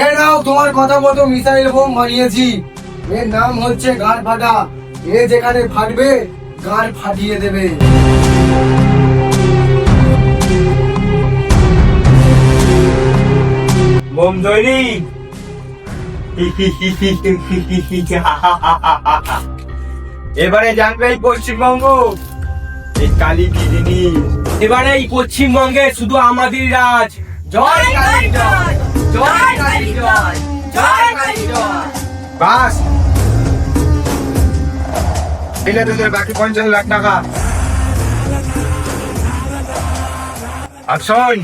এ নাও তোমার কথা মতো মিসাইল বোম বানিয়েছি। এর নাম হচ্ছে গাড় ফাটা। এ যেখানে ফাটবে গাড় ফাটিয়ে দেবে। বোম তৈরি। এবারে জানবে এই পশ্চিমবঙ্গ। এই কালী কি জিনিস এবারে এই পশ্চিমবঙ্গে শুধু আমাদের রাজ। জয় কালী জয় জয় কালী জয় বাকি পঞ্চাশ লাখ টাকা। আর শোন,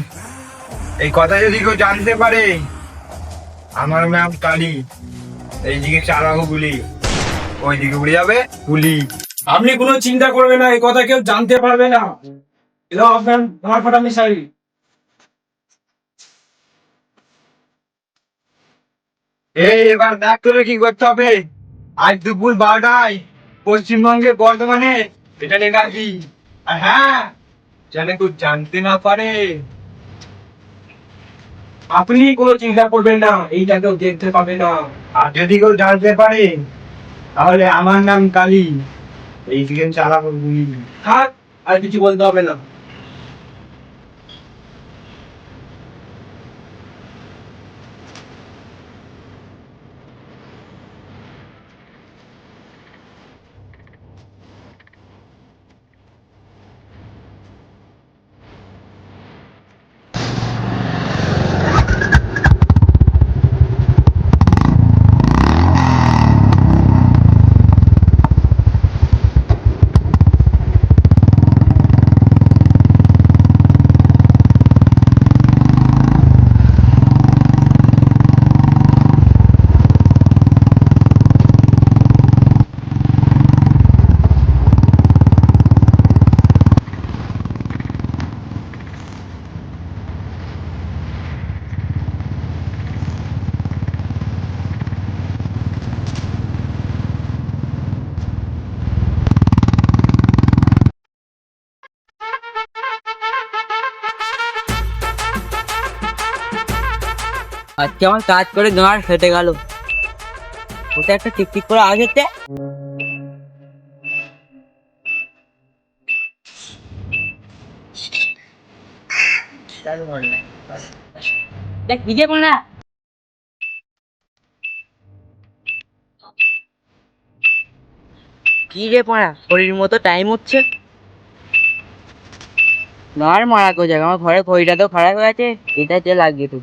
এই কথা যদি কেউ জানতে পারে, আমার ম্যাম কালী এইদিকে চালাবো গুলি। ওইদিকে উড়ে যাবে গুলি। আপনি কোনো চিন্তা করবেন না, এই কথা কেউ জানতে পারবে না। এলো আপনার আমার ফাটা মিসাইল। এই কি করতে হবে। আজ দুপুর বারোটায় পশ্চিমবঙ্গের বর্ধমানে এটা হ্যাঁ জানতে না পারে। আপনি কোনো চিন্তা করবেন না, এইটা কেউ দেখতে পাবে না। আর যদি কেউ জানতে পারে, তাহলে আমার নাম কালী। এইদিকে চালাবো গুলি থাক, আর কিছু বলতে হবে না। আজকে আমার কাজ করে গাঁড় ফেটে গেল? ওটা একটা টিকটিক করে হচ্ছে? দেখ না। কি রে পড়া শরীর মতো টাইম হচ্ছে। গাঁড় মারা কোথায়? আমার ঘরে খড়িটা তো খারাপ হয়ে আছে, এটা লাগিয়ে তুই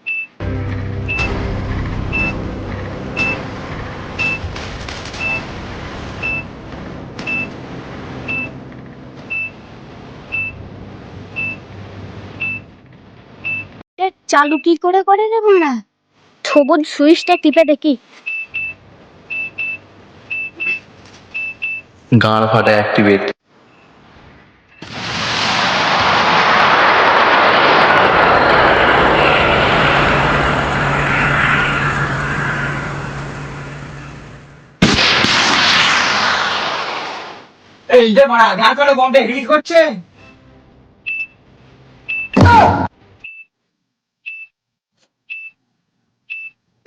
চালু কি করে করে রে মারা সবুজ সুইচটা টিপে দেখি। গাঁড় ফাটা অ্যাক্টিভেট এই যে মারা গান করে বম্বে রিলিজ করছে এই যে মারা পাঁচ সেকেন্ড বাকি পারব না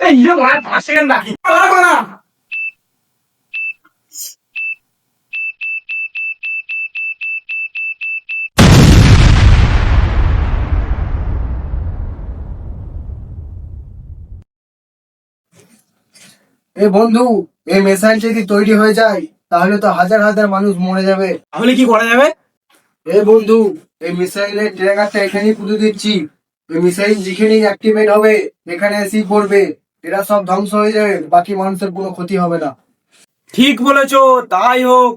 এ বন্ধু এই মিসাইল যদি তৈরি হয়ে যায় তাহলে তো হাজার হাজার মানুষ মরে যাবে। তাহলে কি করা যাবে? এ বন্ধু এই মিসাইলের ট্র্যাগারটা এখানেই পুঁতে দিচ্ছি। এই মিসাইল যেখানেই অ্যাক্টিভেট হবে এখানে এসি পড়বে। এরা সব ধ্বংস হয়ে যাবে, বাকি মানুষের কোনো ক্ষতি হবে না। ঠিক বলেছ, তাই হোক।